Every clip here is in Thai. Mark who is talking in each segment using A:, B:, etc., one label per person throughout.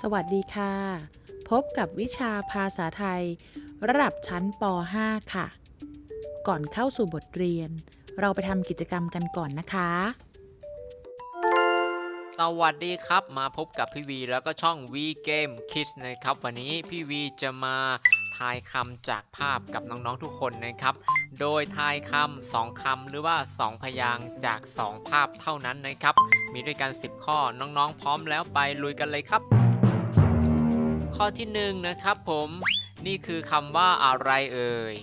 A: สวัสดีค่ะ พบกับวิชาภาษาไทย ระดับชั้นป .5 ค่ะ ก่อนเข้าสู่บทเรียน เราไปทำกิจกรรมกันก่อนนะคะ
B: สวัสดีครับ มาพบกับพี่วีแล้วก็ช่อง V Game Kids นะครับ วันนี้พี่วีจะมาทายคำจากภาพกับน้องๆทุกคนนะครับ โดยทายคำสองคำหรือว่า 2 พยางจาก 2 ภาพเท่านั้นนะครับ มีด้วยกัน 10 ข้อน้องๆ พร้อมแล้วไปลุยกันเลยครับ ข้อที่1นะครับผมนี่คือคำว่าอะไรเอ่ย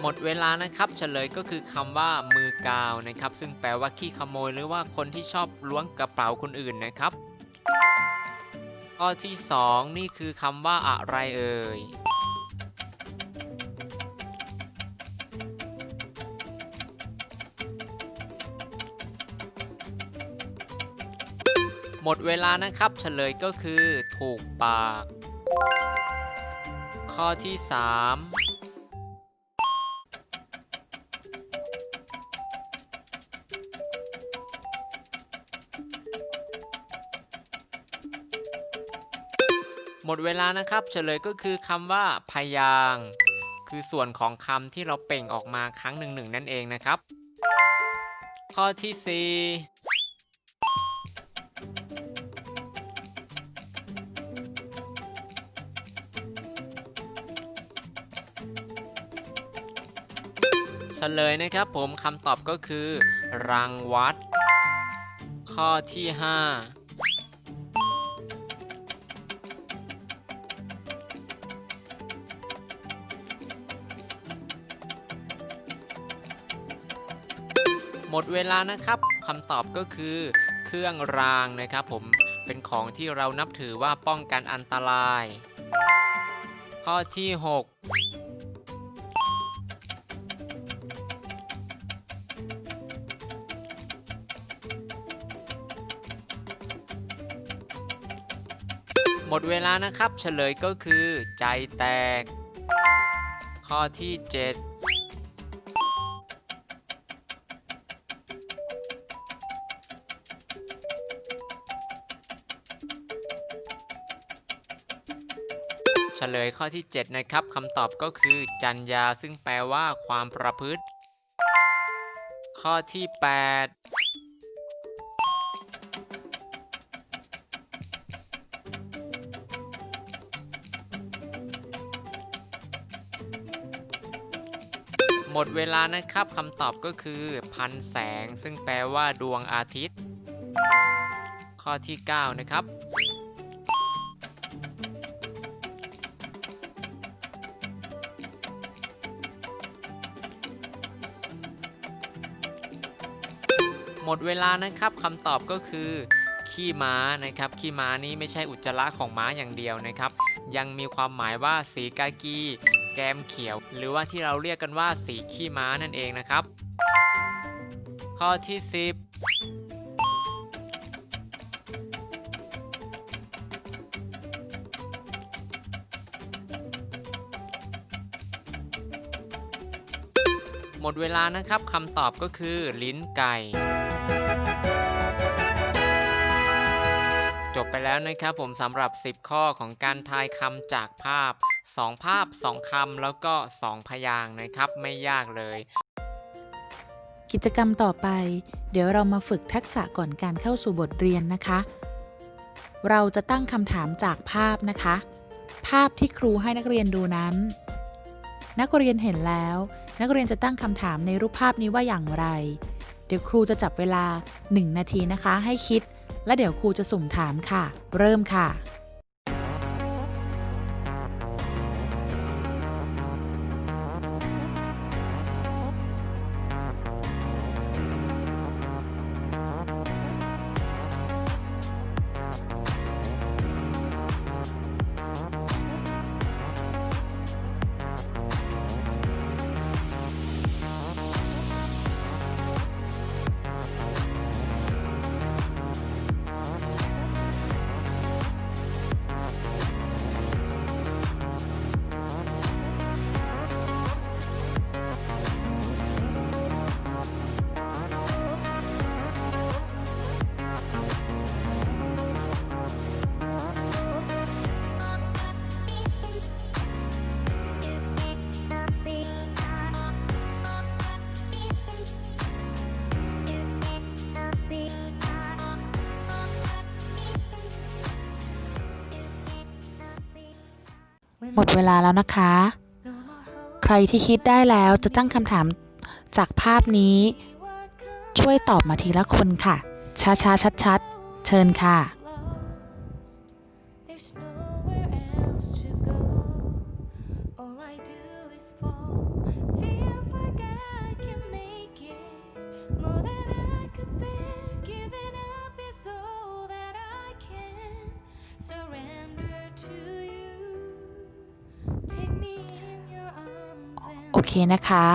B: หมดเวลานะครับเฉลยก็คือคำว่ามือกาวนะครับ ซึ่งแปลว่าขี้ขโมยหรือว่าคนที่ชอบล้วงกระเป๋าคนอื่นนะครับ ข้อที่ 2 นี่คือคำว่าอะไรเอ่ย หมดเวลานะครับ เฉลยก็คือถูกปาก ข้อที่ 3หมดเวลานะครับ เฉลยก็คือคำว่าพยางค์คือส่วนของคำที่เราเปล่งออกมาครั้งหนึ่งหนึ่งนั่นเองนะครับ ข้อที่ 4 เฉลยนะครับผมคำตอบก็คือ รังวัด ข้อที่ 5หมดเวลานะครับคำตอบก็คือเครื่องรางนะครับผมเป็นของที่เรานับถือว่าป้องกันอันตราย ข้อที่ 6 ดเวลานะครับ เฉลยก็คือ ใจแตก ข้อที่7เฉลยข้อที่ 7 นะครับคำตอบก็คือ จัญญาซึ่งแปลว่าความประพฤติ ข้อที่ 8 หมดเวลานะครับคำตอบก็คือพันแสง ซึ่งแปลว่าดวงอาทิตย์ ข้อที่ 9 นะครับ หมดเวลานะครับคำตอบก็คือขี้ม้านะครับขี้ม้านี้ไม่ใช่อุจจาระของม้าอย่างเดียวนะครับ ยังมีความหมายว่าสีกากี แก้มเขียว หรือว่าที่เราเรียกกันว่าสีขี้ม้านั่นเองนะครับ ข้อที่ 10หมดเวลานะครับคำตอบก็คือ ลิ้นไก่ จบไปแล้วนะครับผมสำหรับ 10 ข้อของการทายคำจากภาพ 2 ภาพ 2คำแล้วก็ 2 พยางค์นะครับ ไม่ยากเลย
A: กิจกรรมต่อไป เดี๋ยวเรามาฝึกทักษะก่อนการเข้าสู่บทเรียนนะคะ เราจะตั้งคำถามจากภาพนะคะ ภาพที่ครูให้นักเรียนดูนั้น นักเรียนเห็นแล้ว นักเรียนจะตั้งคำถามในรูปภาพนี้ว่าอย่างไร เดี๋ยวครูจะจับเวลา 1 นาทีนะคะ ให้คิด และเดี๋ยวครูจะสุ่มถามค่ะ เริ่มค่ะ หมดเวลาแล้วนะคะ ใครที่คิดได้แล้วจะตั้งคำถามจากภาพนี้ ช่วยตอบมาทีละคนค่ะ ช้าๆชัดๆ เชิญค่ะ เคนะคะ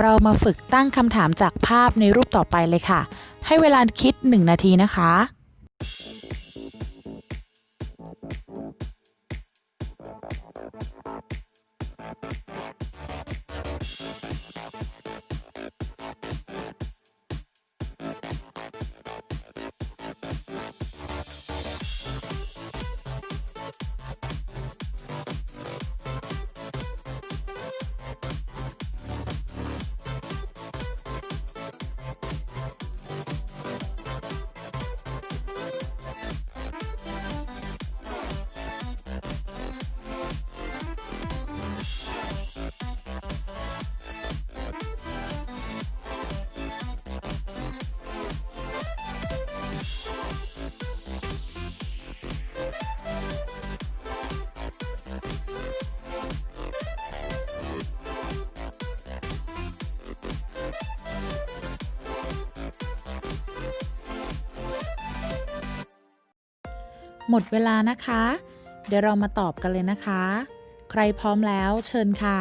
A: เรามาฝึกตั้งคำถามจากภาพในรูปต่อไปเลยค่ะ ให้เวลาคิด 1 นาทีนะคะ หมดเวลานะคะ เดี๋ยวเรามาตอบกันเลยนะคะ ใครพร้อมแล้วเชิญค่ะ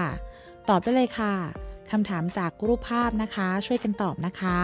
A: ตอบได้เลยค่ะคำถามจากรูปภาพนะคะ ช่วยกันตอบนะคะ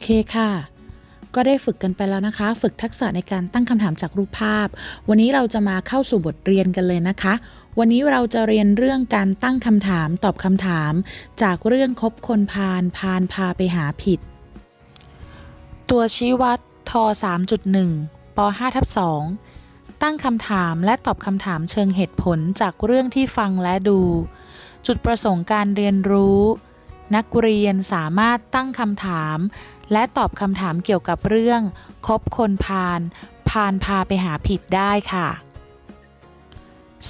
A: เคค่ะ ก็ได้ฝึกกันไปแล้วนะคะ ฝึกทักษะในการตั้งคำถามจากรูปภาพ วันนี้เราจะมาเข้าสู่บทเรียนกันเลยนะคะ วันนี้เราจะเรียนเรื่องการตั้งคำถามตอบคำถาม จากเรื่องคบคนพาลพาลพาไปหาผิด ตัวชี้วัดท3.1ป5ทับ2ตั้งคำถามและตอบคำถามเชิงเหตุผลจากเรื่องที่ฟังและดู จุดประสงค์การเรียนรู้ นักเรียนสามารถตั้งคำถาม และตอบคำถามเกี่ยวกับเรื่อง คบคนพาลพาลพาไปหาผิดได้ค่ะ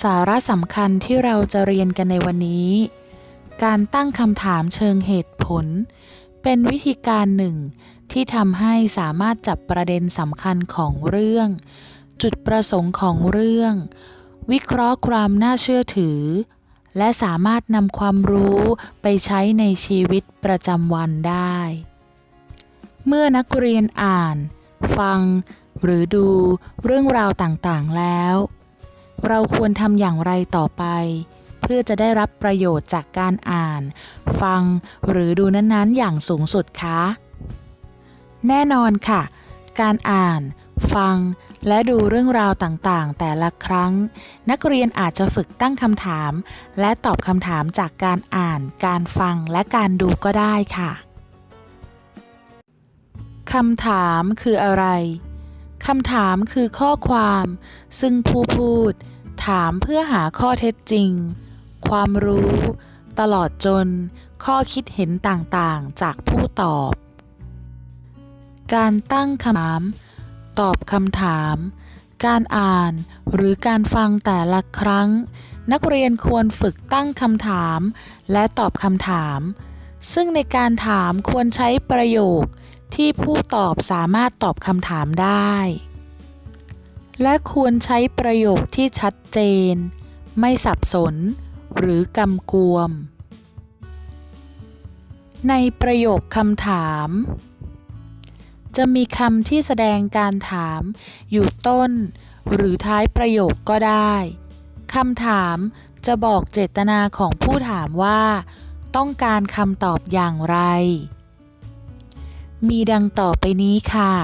A: สาระสำคัญที่เราจะเรียนกันในวันนี้ การตั้งคำถามเชิงเหตุผล เป็นวิธีการหนึ่ง ที่ทำให้สามารถจับประเด็นสำคัญของเรื่อง จุดประสงค์ของเรื่อง วิเคราะห์ความน่าเชื่อถือ และสามารถนำความรู้ไปใช้ในชีวิตประจำวันได้ เมื่อนักเรียนอ่าน ฟัง หรือดูเรื่องราวต่างๆแล้ว เราควรทำอย่างไรต่อไป เพื่อจะได้รับประโยชน์จากการอ่าน ฟัง หรือดูนั้นๆ อย่างสูงสุดคะ แน่นอนค่ะ การอ่าน ฟัง และดูเรื่องราวต่างๆ แต่ละครั้ง นักเรียนอาจจะฝึกตั้งคำถาม และตอบคำถามจากการอ่าน การฟังและการดูก็ได้ค่ะคำถามคืออะไร คำถามคือข้อความ ซึ่งผู้พูด ถามเพื่อหาข้อเท็จจริง ความรู้ ตลอดจน ข้อคิดเห็นต่างๆ จากผู้ตอบ การตั้งคำถาม ตอบคำถาม การอ่านหรือการฟังแต่ละครั้ง นักเรียนควรฝึกตั้งคำถามและตอบคำถาม ซึ่งในการถามควรใช้ประโยคที่ผู้ตอบสามารถตอบคำถามได้ และควรใช้ประโยคที่ชัดเจน ไม่สับสน หรือกำกวม ในประโยคคำถาม จะมีคำที่แสดงการถาม อยู่ต้น หรือท้ายประโยคก็ได้คำถามจะบอกเจตนาของผู้ถามว่า ต้องการคำตอบอย่างไร มีดังต่อไปนี้ค่ะ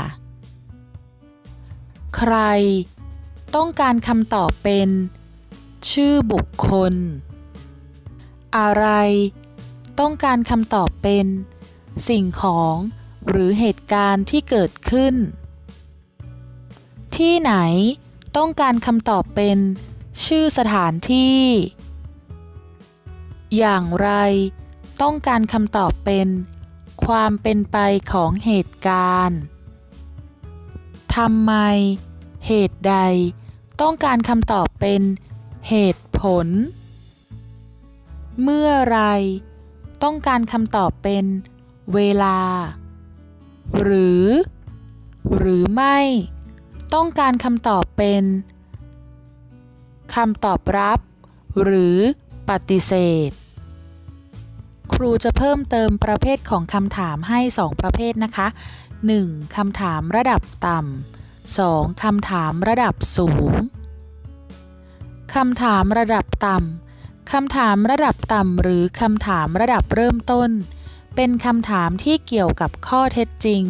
A: ใคร ต้องการคำตอบเป็น ชื่อบุคคล อะไร ต้องการคำตอบเป็น สิ่งของ หรือเหตุการณ์ที่เกิดขึ้น ที่ไหนต้องการคำตอบเป็นชื่อสถานที่ อย่างไรต้องการคำตอบเป็น ความเป็นไปของเหตุการณ์ทำไม เหตุใด ต้องการคำตอบเป็น เหตุผล เมื่อไร ต้องการคำตอบเป็น เวลา หรือ หรือไม่ ต้องการคำตอบเป็นคำตอบรับ หรือปฏิเสธ ครูจะเพิ่มเติมประเภทของคำถามให้ 2 ประเภทนะคะ 1. คำถามระดับต่ำ 2. คำถามระดับสูง คำถามระดับต่ำคำถามระดับต่ำหรือคำถามระดับเริ่มต้น เป็นคำถามที่เกี่ยวกับข้อเท็จจริง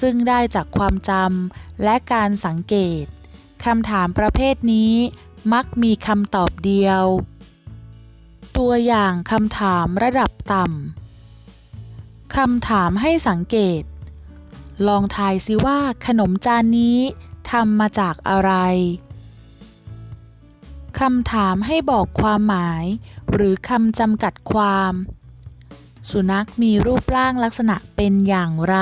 A: ซึ่งได้จากความจำและการสังเกตคำถามประเภทนี้มักมีคำตอบเดียว ตัวอย่างคำถามระดับต่ำคำถามให้สังเกต ลองทายซิว่าขนมจานนี้ทำมาจากอะไรคำถามให้บอกความหมาย หรือคำจำกัดความ สุนัขมีรูปร่างลักษณะเป็นอย่างไร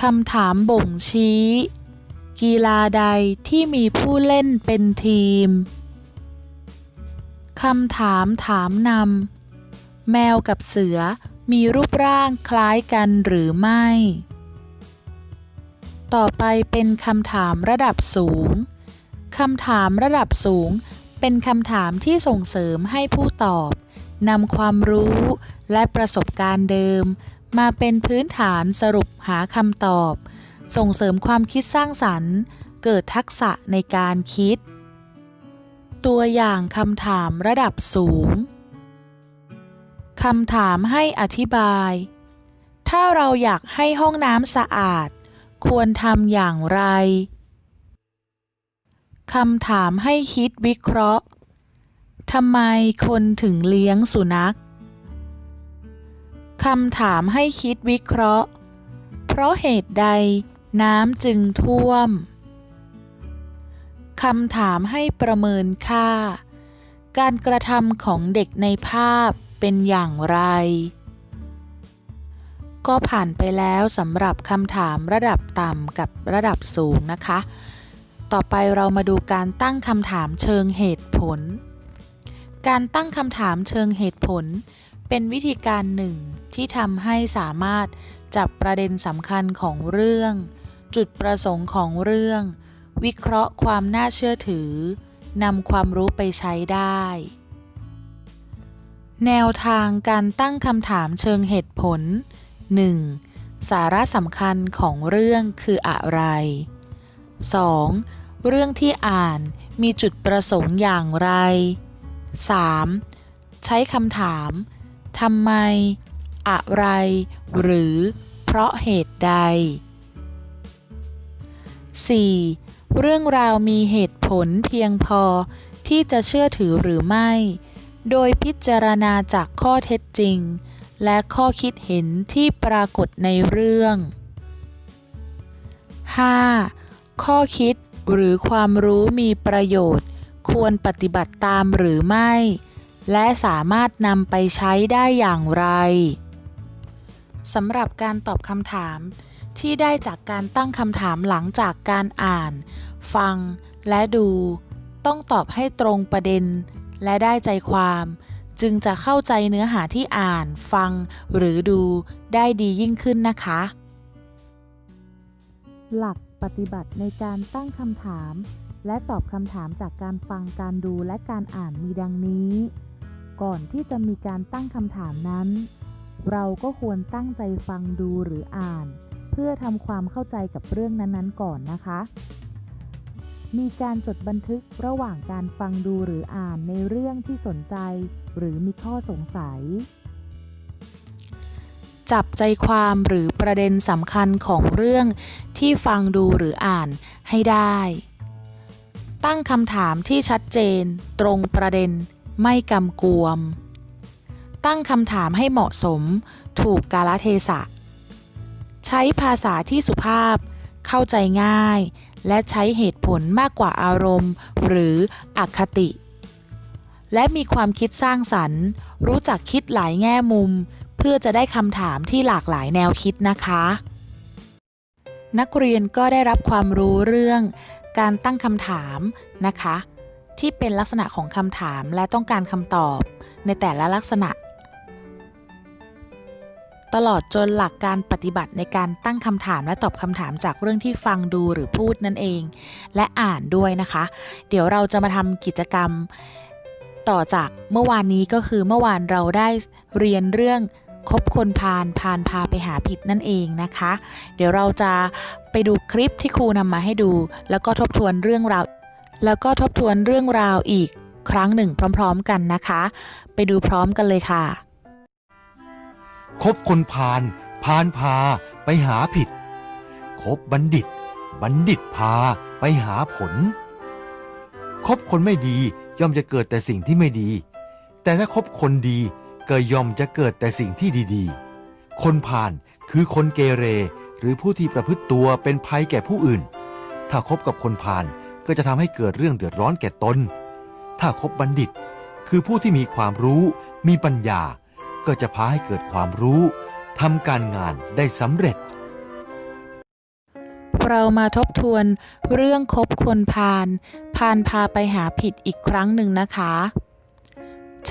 A: คำถามบ่งชี้ กีฬาใดที่มีผู้เล่นเป็นทีม คำถามถามนำแมวกับเสือมีรูปร่างคล้ายกันหรือไม่ ต่อไปเป็นคำถามระดับสูง คำถามระดับสูงเป็นคำถามที่ส่งเสริมให้ผู้ตอบ นำความรู้และประสบการณ์เดิม มาเป็นพื้นฐานสรุปหาคำตอบ ส่งเสริมความคิดสร้างสรรค์ เกิดทักษะในการคิด ตัวอย่างคำถามระดับสูงคำถามให้อธิบาย ถ้าเราอยากให้ห้องน้ำสะอาด ควรทำอย่างไรคำถามให้คิดวิเคราะห์ ทำไมคนถึงเลี้ยงสุนัขคำถามให้คิดวิเคราะห์ เพราะเหตุใดน้ำจึงท่วม คำถามให้ประเมินค่า การกระทำของเด็กในภาพเป็นอย่างไร ก็ผ่านไปแล้วสำหรับคำถามระดับต่ำกับระดับสูงนะคะ ต่อไปเรามาดูการตั้งคำถามเชิงเหตุผล การตั้งคำถามเชิงเหตุผล เป็นวิธีการหนึ่งที่ทำให้สามารถจับประเด็นสำคัญของเรื่อง จุดประสงค์ของเรื่อง วิเคราะห์ความน่าเชื่อถือนำความรู้ไปใช้ได้ แนวทางการตั้งคำถามเชิงเหตุผล 1. สาระสำคัญของเรื่องคืออะไร 2. เรื่องที่อ่านมีจุดประสงค์อย่างไร 3. ใช้คำถามทำไม อะไร หรือ เพราะเหตุใด 4. เรื่องราวมีเหตุผลเพียงพอที่จะเชื่อถือหรือไม่ โดยพิจารณาจากข้อเท็จจริง และข้อคิดเห็นที่ปรากฏในเรื่อง 5. ข้อคิดหรือความรู้มีประโยชน์ ควรปฏิบัติตามหรือไม่ และสามารถนำไปใช้ได้อย่างไรสำหรับการตอบคำถาม ที่ได้จากการตั้งคำถามหลังจากการอ่าน ฟังและดู ต้องตอบให้ตรงประเด็น และได้ใจความ จึงจะเข้าใจเนื้อหาที่อ่าน ฟัง หรือดูได้ดียิ่งขึ้นนะคะ หลักปฏิบัติในการตั้งคำถาม และตอบคำถามจากการฟังการดูและการอ่านมีดังนี้ ก่อนที่จะมีการตั้งคำถามนั้น เราก็ควรตั้งใจฟังดูหรืออ่าน เพื่อทำความเข้าใจกับเรื่องนั้นๆ ก่อนนะคะ มีการจดบันทึกระหว่างการฟังดูหรืออ่านในเรื่องที่สนใจ หรือมีข้อสงสัย จับใจความหรือประเด็นสำคัญของเรื่องที่ฟังดูหรืออ่านให้ได้ ตั้งคำถามที่ชัดเจน ตรงประเด็น ไม่กำกวม ตั้งคำถามให้เหมาะสม ถูกกาลเทศะ ใช้ภาษาที่สุภาพ เข้าใจง่าย และใช้เหตุผลมากกว่าอารมณ์ หรืออคติ และมีความคิดสร้างสรรค์ รู้จักคิดหลายแง่มุม เพื่อจะได้คำถามที่หลากหลายแนวคิดนะคะนักเรียนก็ได้รับความรู้เรื่อง การตั้งคำถามนะคะ ที่เป็นลักษณะของคำถามและต้องการคำตอบในแต่ละลักษณะ ตลอดจนหลักการปฏิบัติในการตั้งคำถามและตอบคำถามจากเรื่องที่ฟังดูหรือพูดนั่นเอง และอ่านด้วยนะคะ เดี๋ยวเราจะมาทำกิจกรรมต่อจากเมื่อวานนี้ก็คือเมื่อวานเราได้เรียนเรื่อง คบคนพาลพาลพาไปหาผิดนั่นเองนะคะ เดี๋ยวเราจะไปดูคลิปที่ครูนำมาให้ดู แล้วก็ทบทวนเรื่องราว แล้วก็ทบทวนเรื่องราวอีกครั้งหนึ่งพร้อม ๆ กันนะคะ ไปดูพร้อมกันเลยค่ะ
C: คบคนพาลพาลพาไปหาผิด คบบัณฑิต บัณฑิตพาไปหาผล คบคนไม่ดีย่อมจะเกิดแต่สิ่งที่ไม่ดี แต่ถ้าคบคนดี ก็ย่อมจะเกิดแต่สิ่งที่ดีๆ คนพาลคือคนเกเร หรือผู้ที่ประพฤติตัวเป็นภัยแก่ผู้อื่น ถ้าคบกับคนพาลก็จะทำให้เกิดเรื่องเดือดร้อนแก่ตน ถ้าคบบัณฑิต คือผู้ที่มีความรู้ มีปัญญา ก็จะพาให้เกิดความรู้ทำการงานได้สำเร็จ
A: เรามาทบทวนเรื่องคบคนพาลพาลพาไปหาผิดอีกครั้งหนึ่งนะคะ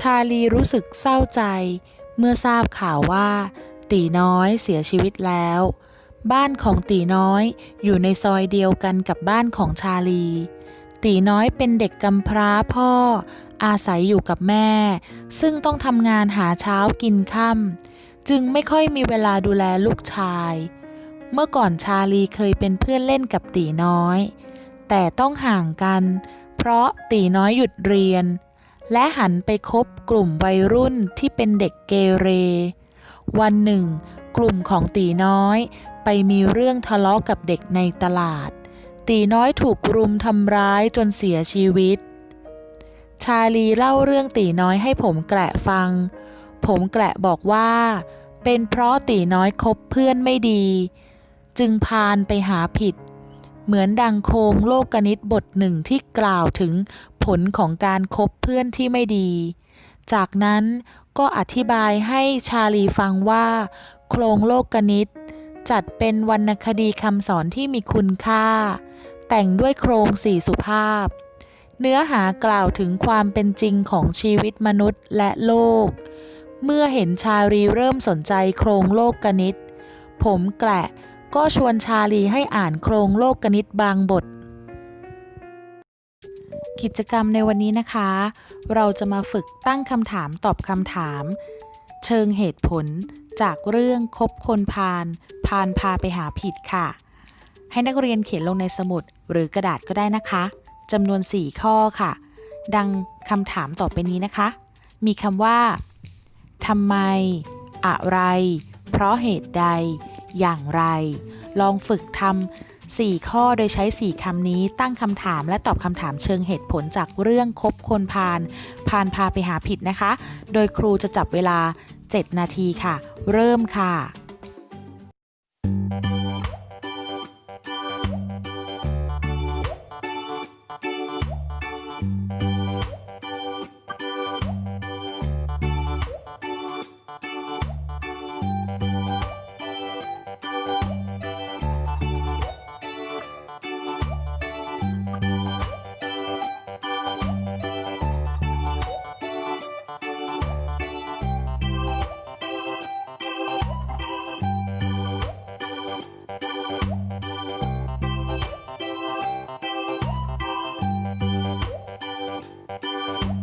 A: ชาลีรู้สึกเศร้าใจ เมื่อทราบข่าวว่า ตีน้อยเสียชีวิตแล้ว บ้านของตีน้อยอยู่ในซอยเดียวกันกับบ้านของชาลี ตีน้อยเป็นเด็กกำพร้าพ่อ อาศัยอยู่กับแม่ ซึ่งต้องทำงานหาเช้ากินค่ำจึงไม่ค่อยมีเวลาดูแลลูกชาย เมื่อก่อนชาลีเคยเป็นเพื่อนเล่นกับตีน้อย แต่ต้องห่างกัน เพราะตีน้อยหยุดเรียน และหันไปคบกลุ่มวัยรุ่นที่เป็นเด็กเกเร วันหนึ่ง กลุ่มของตีน้อย ไปมีเรื่องทะเลาะกับเด็กในตลาด ตีน้อยถูกรุมทำร้ายจนเสียชีวิต ชาลีเล่าเรื่องตีน้อยให้ผมแกละฟัง ผมแกละบอกว่า เป็นเพราะตีน้อยคบเพื่อนไม่ดี จึงพานไปหาผิดเหมือนดังโคงโลกกนิตบทหนึ่งที่กล่าวถึง ผลของการคบเพื่อนที่ไม่ดี จากนั้นก็อธิบายให้ชาลีฟังว่า โครงโลกกนิต จัดเป็นวรรณคดีคำสอนที่มีคุณค่า แต่งด้วยโครงสี่สุภาพ เนื้อหากล่าวถึงความเป็นจริงของชีวิตมนุษย์และโลก เมื่อเห็นชาลีเริ่มสนใจโครงโลกกนิต ผมแกละก็ชวนชาลีให้อ่านโครงโลกกนิตบางบท กิจกรรมในวันนี้นะคะ เราจะมาฝึกตั้งคำถามตอบคำถาม เชิงเหตุผลจากเรื่องคบคนพาลพาลพาไปหาผิดค่ะ ให้นักเรียนเขียนลงในสมุดหรือกระดาษก็ได้นะคะจำนวน 4 ข้อค่ะ ดังคำถามต่อไปนี้นะคะ มีคำว่าทำไม อะไร เพราะเหตุใด อย่างไร ลองฝึกทำ 4 ข้อโดยใช้ 4 คำนี้ตั้งคำถามและตอบคำถามเชิงเหตุผลจากเรื่องคบคนพาลพาลพาไปหาผิดนะคะ โดยครูจะจับเวลา 7 นาทีค่ะ เริ่มค่ะ Bye.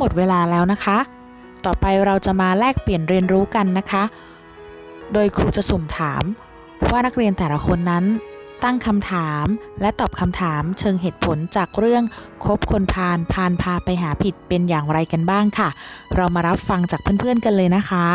A: หมดเวลาแล้วนะคะ ต่อไปเราจะมาแลกเปลี่ยนเรียนรู้กันนะคะ โดยครูจะสุ่มถามว่านักเรียนแต่ละคนนั้น ตั้งคำถามและตอบคำถามเชิงเหตุผลจากเรื่องคบคนพาลพาลพาไปหาผิดเป็นอย่างไรกันบ้างค่ะ เรามารับฟังจากเพื่อนๆกันเลยนะคะ